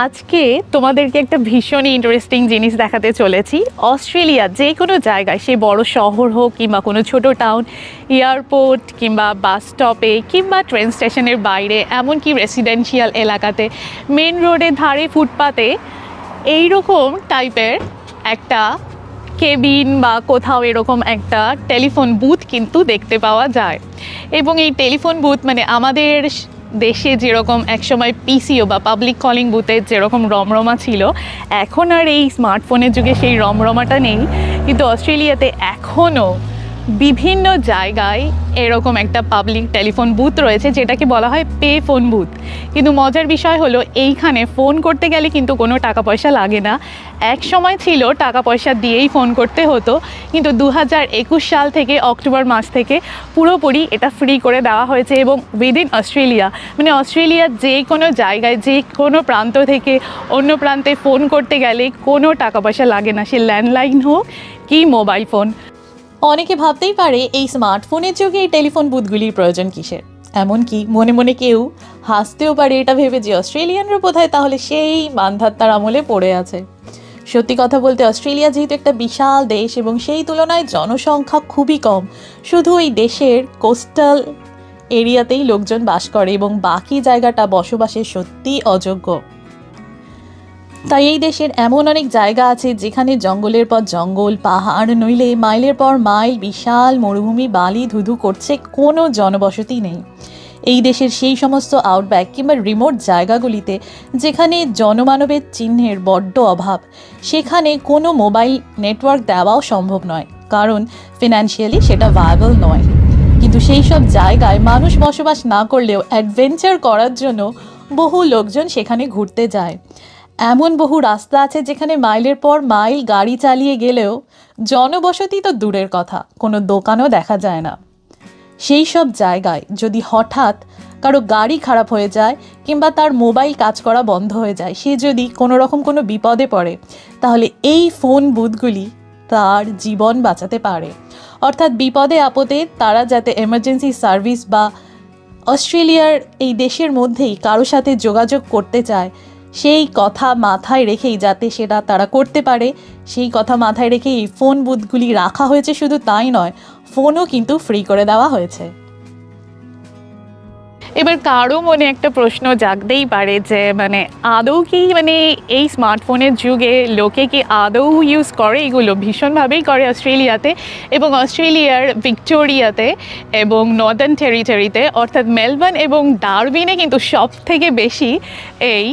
আজকে তোমাদেরকে একটা ভীষণই ইন্টারেস্টিং জিনিস দেখাতে চলেছি। অস্ট্রেলিয়া যে কোনো জায়গায়, সে বড় শহর হোক কিংবা কোনো ছোট টাউন এয়ারপোর্ট কিংবা বাস স্টপে কিংবা ট্রেন স্টেশনের বাইরে, এমনকি রেসিডেন্সিয়াল এলাকাতে মেন রোডের ধারে ফুটপাতে, এইরকম টাইপের একটা কেবিন বা কোথাও এরকম একটা টেলিফোন বুথ কিন্তু দেখতে পাওয়া যায়। এবং এই টেলিফোন বুথ মানে আমাদের দেশে যেরকম একসময় পিসিও বা পাবলিক কলিং বুথে যেরকম রমরমা ছিল, এখন আর এই স্মার্টফোনের যুগে সেই রমরমাটা নেই। কিন্তু অস্ট্রেলিয়াতে এখনও বিভিন্ন জায়গায় এরকম একটা পাবলিক টেলিফোন বুথ রয়েছে, যেটাকে বলা হয় পে ফোন বুথ কিন্তু মজার বিষয় হলো, এইখানে ফোন করতে গেলে কিন্তু কোনো টাকা পয়সা লাগে না। এক সময় ছিল টাকা পয়সা দিয়েই ফোন করতে হতো, কিন্তু দু সাল থেকে, অক্টোবর মাস থেকে পুরোপুরি এটা ফ্রি করে দেওয়া হয়েছে এবং উইদিন অস্ট্রেলিয়া। মানে অস্ট্রেলিয়ার যে কোনো জায়গায়, যে কোনো প্রান্ত থেকে অন্য প্রান্তে ফোন করতে গেলে কোনো টাকা পয়সা লাগে না। সে ল্যান্ডলাইন হোক কি মোবাইল ফোন অনেকে ভাবতেই পারে এই স্মার্টফোনের যুগে এই টেলিফোন বুথগুলির প্রয়োজন কিসের? এমনকি মনে মনে কেউ হাসতেও পারে, এটা ভেবে যে অস্ট্রেলিয়ানরা বোধহয় তাহলে সেই মানধাত্তার আমলে পড়ে আছে। সত্যি কথা বলতে অস্ট্রেলিয়া যেহেতু একটা বিশাল দেশ এবং সেই তুলনায় জনসংখ্যা খুবই কম, শুধু এই দেশের কোস্টাল এরিয়াতেই লোকজন বাস করে এবং বাকি জায়গাটা বসবাসের সত্যি অযোগ্য। তাই এই দেশের এমন অনেক জায়গা আছে যেখানে জঙ্গলের পর জঙ্গল, পাহাড়, নইলে মাইলের পর মাইল, বিশাল মরুভূমি, বালি, ধুধু করছে কোনো জনবসতি নেই। এই দেশের সেই সমস্ত আউটব্যাক কিংবা রিমোট জায়গাগুলিতে যেখানে জনমানবের চিহ্নের বড্ড অভাব, সেখানে কোনো মোবাইল নেটওয়ার্ক দেওয়াও সম্ভব নয়, কারণ ফিনান্সিয়ালি সেটা ভায়াবল নয়। কিন্তু সেই সব জায়গায় মানুষ বসবাস না করলেও অ্যাডভেঞ্চার করার জন্য বহু লোকজন সেখানে ঘুরতে যায়। এমন বহু রাস্তা আছে যেখানে মাইলের পর মাইল গাড়ি চালিয়ে গেলেও জনবসতি তো দূরের কথা, কোনো দোকানও দেখা যায় না। সেই সব জায়গায় যদি হঠাৎ কারও গাড়ি খারাপ হয়ে যায় কিংবা তার মোবাইল কাজ করা বন্ধ হয়ে যায়, সে যদি কোনো রকম কোনো বিপদে পড়ে, তাহলে এই ফোন বুথগুলি তার জীবন বাঁচাতে পারে। অর্থাৎ বিপদে আপদে তারা যাতে এমার্জেন্সি সার্ভিস বা অস্ট্রেলিয়ার এই দেশের মধ্যেই কারও সাথে যোগাযোগ করতে চায় সেই কথা মাথায় রেখেই যাতে সেটা তারা করতে পারে, সেই কথা মাথায় রেখে এই ফোন বুথগুলি রাখা হয়েছে শুধু তাই নয় ফোনও কিন্তু ফ্রি করে দেওয়া হয়েছে। এবার কারও মনে একটা প্রশ্ন জাগতেই পারে যে মানে আদৌ কি মানে এই স্মার্টফোনের যুগে লোকে কি আদৌ ইউজ করে? এগুলো ভীষণভাবেই করে অস্ট্রেলিয়াতে এবং অস্ট্রেলিয়ার ভিক্টোরিয়াতে এবং নর্দার্ন টেরিটরিতে অর্থাৎ মেলবোর্ন এবং ডারবিনে কিন্তু সব থেকে বেশি এই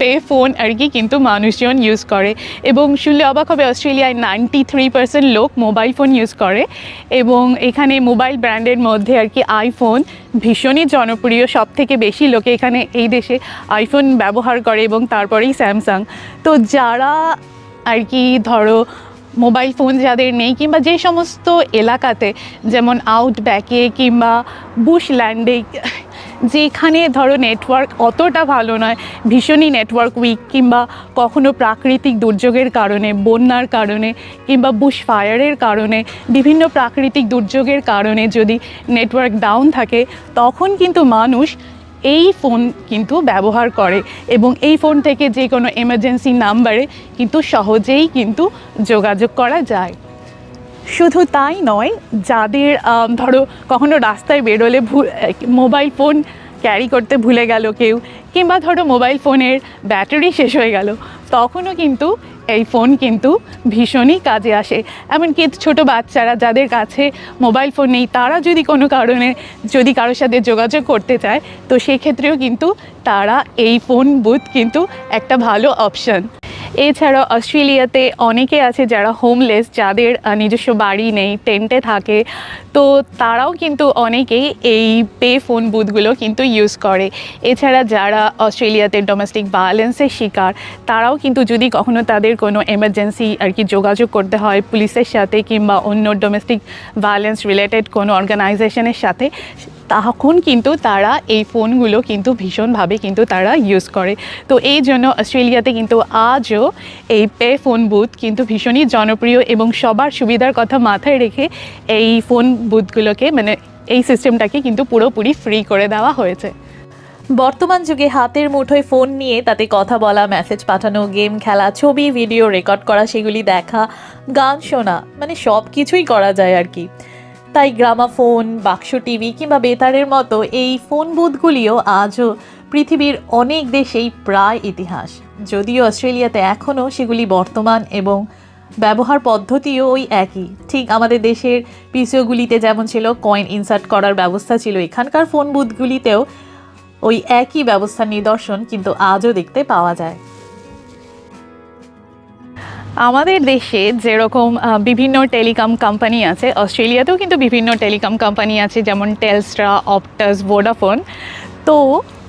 পে ফোন আর কি কিন্তু মানুষজন ইউজ করে। এবং শুনলে অবাক হবে, অস্ট্রেলিয়ায় নাইনটি থ্রি পার্সেন্ট লোক মোবাইল ফোন ইউজ করে। এবং এখানে মোবাইল ব্র্যান্ডের মধ্যে আর কি আইফোন ভীষণই জনপ্রিয় সব থেকে বেশি লোকে এখানে এই দেশে আইফোন ব্যবহার করে এবং তারপরেই স্যামসাং তো যারা আর কি ধরো মোবাইল ফোন যাদের নেই কিংবা যে সমস্ত এলাকাতে, যেমন আউটব্যাকে কিংবা বুশ বুশল্যান্ডে যেখানে ধরো নেটওয়ার্ক অতটা ভালো নয়, ভীষণই নেটওয়ার্ক উইক কিংবা কখনো প্রাকৃতিক দুর্যোগের কারণে, বন্যার কারণে কিংবা বুশ ফায়ারের কারণে, বিভিন্ন প্রাকৃতিক দুর্যোগের কারণে যদি নেটওয়ার্ক ডাউন থাকে, তখন কিন্তু মানুষ এই ফোন কিন্তু ব্যবহার করে এবং এই ফোন থেকে যে কোনো এমার্জেন্সি নাম্বারে কিন্তু সহজেই কিন্তু যোগাযোগ করা যায়। শুধু তাই নয়, যাদের ধরো, কখনো রাস্তায় বেরোলে মোবাইল ফোন ক্যারি করতে ভুলে গেল কেউ, কিংবা ধরো মোবাইল ফোনের ব্যাটারি শেষ হয়ে গেল, তখনও কিন্তু এই ফোন কিন্তু ভীষণই কাজে আসে। এমনকি ছোটো বাচ্চারা যাদের কাছে মোবাইল ফোন নেই, তারা যদি কোনো কারণে, যদি কারোর সাথে যোগাযোগ করতে চায়, তো সেক্ষেত্রেও কিন্তু তারা এই ফোন বুথ কিন্তু একটা ভালো অপশন এছাড়া অস্ট্রেলিয়াতে অনেকে আছে যারা হোমলেস যাদের নিজস্ব বাড়ি নেই টেন্টে থাকে। তো তারাও কিন্তু অনেকেই এই পে ফোন বুথগুলো কিন্তু ইউজ করে। এছাড়া যারা অস্ট্রেলিয়াতে ডোমেস্টিক ভায়োলেন্সের শিকার, তারাও কিন্তু যদি কখনো তাদের কোনো এমার্জেন্সি আর কি যোগাযোগ করতে হয় পুলিশের সাথে কিংবা অন্য ডোমেস্টিক ভায়োলেন্স রিলেটেড কোনো অর্গানাইজেশনের সাথে তখন কিন্তু তারা এই ফোনগুলো কিন্তু ভীষণভাবে কিন্তু তারা ইউজ করে। তো এই জন্য অস্ট্রেলিয়াতে কিন্তু আজও এই পে ফোন বুথ কিন্তু ভীষণই জনপ্রিয় এবং সবার সুবিধার কথা মাথায় রেখে এই ফোন বুথগুলোকে মানে এই সিস্টেমটাকে কিন্তু পুরোপুরি ফ্রি করে দেওয়া হয়েছে। বর্তমান যুগে হাতের মুঠোয় ফোন নিয়ে তাতে কথা বলা মেসেজ পাঠানো গেম খেলা, ছবি ভিডিও রেকর্ড করা, সেগুলি দেখা, গান শোনা মানে সব কিছুই করা যায় আর কি। তাই গ্রামাফোন, বাক্স টিভি কিংবা বেতারের মতো এই ফোন বুথগুলিও আজও পৃথিবীর অনেক দেশেই প্রায় ইতিহাস। যদিও অস্ট্রেলিয়াতে এখনও সেগুলি বর্তমান এবং ব্যবহার পদ্ধতিও ওই একই। ঠিক আমাদের দেশের পিসিওগুলিতে যেমন ছিল কয়েন ইনসার্ট করার ব্যবস্থা ছিল, এখানকার ফোন বুথগুলিতেও ওই একই ব্যবস্থার নিদর্শন কিন্তু আজও দেখতে পাওয়া যায়। আমাদের দেশে যেরকম বিভিন্ন টেলিকম কোম্পানি আছে, অস্ট্রেলিয়াতেও কিন্তু বিভিন্ন টেলিকম কোম্পানি আছে, যেমন টেলস্ট্রা অপটাস ভোডাফোন তো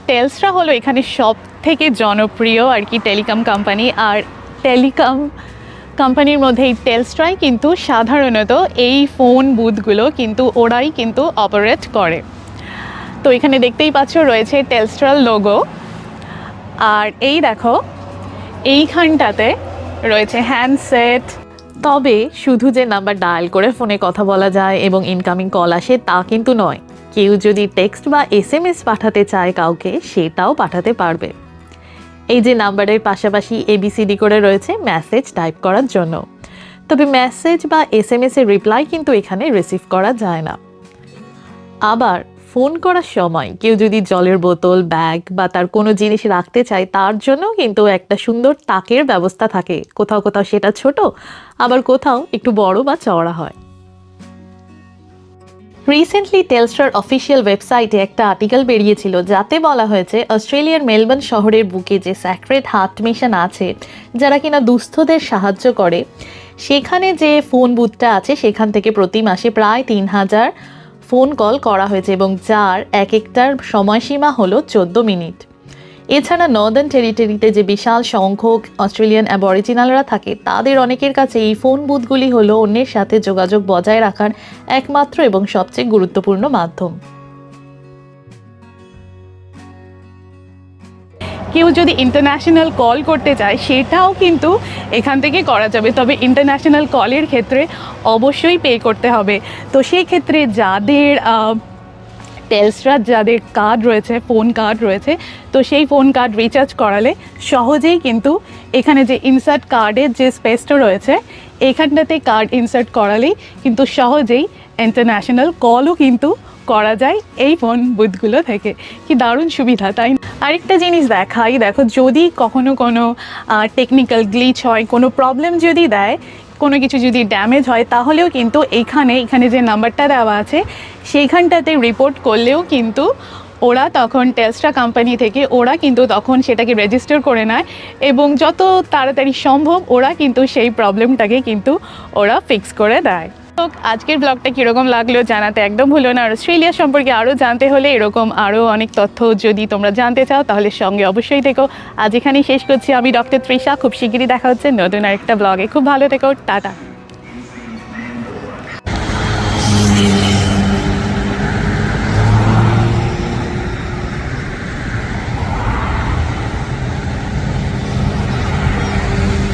টেলস্ট্রা হলো এখানে সব থেকে জনপ্রিয় আর কি টেলিকম কোম্পানি আর টেলিকম কোম্পানির মধ্যে এই টেলস্ট্রাই কিন্তু সাধারণত এই ফোন বুথগুলো কিন্তু ওরাই কিন্তু অপারেট করে। তো এখানে দেখতেই পাচ্ছ রয়েছে টেলস্ট্রাল লোগো আর এই দেখো, এইখানটাতে রয়েছে হ্যান্ডসেট তবে শুধু যে নাম্বার ডায়াল করে ফোনে কথা বলা যায় এবং ইনকামিং কল আসে তা কিন্তু নয়। কেউ যদি টেক্সট বা এস এম এস পাঠাতে চায় কাউকে, সেটাও পাঠাতে পারবে। এই যে নাম্বারের পাশাপাশি এবিসিডি করে রয়েছে মেসেজ টাইপ করার জন্য। তবে মেসেজ বা এস এম এস এর রিপ্লাই কিন্তু এখানে রিসিভ করা যায় না। আবার ফোন করার সময় কেউ যদি জলের বোতল, ব্যাগ বা তার কোনো জিনিস রাখতে চায়, তার জন্য কিন্তু একটা সুন্দর তাকের ব্যবস্থা থাকে। কোথাও কোথাও সেটা ছোট, আবার কোথাও একটু বড় বা চওড়া হয়। রিসেন্টলি টেলস্টার অফিসিয়াল ওয়েবসাইটে একটা আর্টিকেল বেরিয়েছিল, যাতে বলা হয়েছে অস্ট্রেলিয়ার মেলবোর্ন শহরের বুকে যে স্যাক্রেড হার্ট মিশন আছে, যারা কিনা দুস্থদের সাহায্য করে, সেখানে যে ফোন বুথটা আছে, সেখান থেকে প্রতি মাসে প্রায় তিন হাজার ফোন কল করা হয়েছে এবং যার এক একটার সময়সীমা হলো চোদ্দ মিনিট। এছাড়া নর্দার্ন টেরিটরিতে যে বিশাল সংখ্যক অস্ট্রেলিয়ান অ্যাবরিজিনালরা থাকে, তাদের অনেকের কাছে এই ফোন বুথগুলি হলো অন্যের সাথে যোগাযোগ বজায় রাখার একমাত্র এবং সবচেয়ে গুরুত্বপূর্ণ মাধ্যম। কেউ যদি ইন্টারন্যাশনাল কল করতে চায়, সেটাও কিন্তু এখান থেকে করা যাবে। তবে ইন্টারন্যাশনাল কলের ক্ষেত্রে অবশ্যই পে করতে হবে। তো সেই ক্ষেত্রে যাদের টেলস্ট্রার যাদের কার্ড রয়েছে ফোন কার্ড রয়েছে, তো সেই ফোন কার্ড রিচার্জ করালে সহজেই কিন্তু এখানে যে ইনসার্ট কার্ডের যে স্পেসটা রয়েছে, এখানটাতে কার্ড ইনসার্ট করালেই কিন্তু সহজেই ইন্টারন্যাশনাল কলও কিন্তু করা যায় এই ফোন বুথগুলো থেকে কি দারুণ সুবিধা, তাই? আরেকটা জিনিস দেখাই, দেখো যদি কখনো কোনো টেকনিক্যাল গ্লিচ হয়, কোনো প্রবলেম যদি দেয়, কোনো কিছু যদি ড্যামেজ হয়, তাহলেও কিন্তু এখানে এখানে যে নাম্বারটা দেওয়া আছে, সেইখানটাতে রিপোর্ট করলেও কিন্তু ওরা তখন টেলস্ট্রা কোম্পানি থেকে, ওরা কিন্তু তখন সেটাকে রেজিস্টার করে নেয় এবং যত তাড়াতাড়ি সম্ভব ওরা কিন্তু সেই প্রবলেমটাকে কিন্তু ওরা ফিক্স করে দেয় আজকের ব্লগটা কীরকম লাগল জানাতে একদম ভুলো না। আর অস্ট্রেলিয়া সম্পর্কে আরও জানতে হলে এরকম আরও অনেক তথ্য যদি তোমরা জানতে চাও, তাহলে সঙ্গে অবশ্যই থেকো। আজ এখানেই শেষ করছি। আমি ডক্টর তৃষা। খুব শিগগিরই দেখা হচ্ছে নতুন আরেকটা ব্লগে খুব ভালো থেকো। টাটা।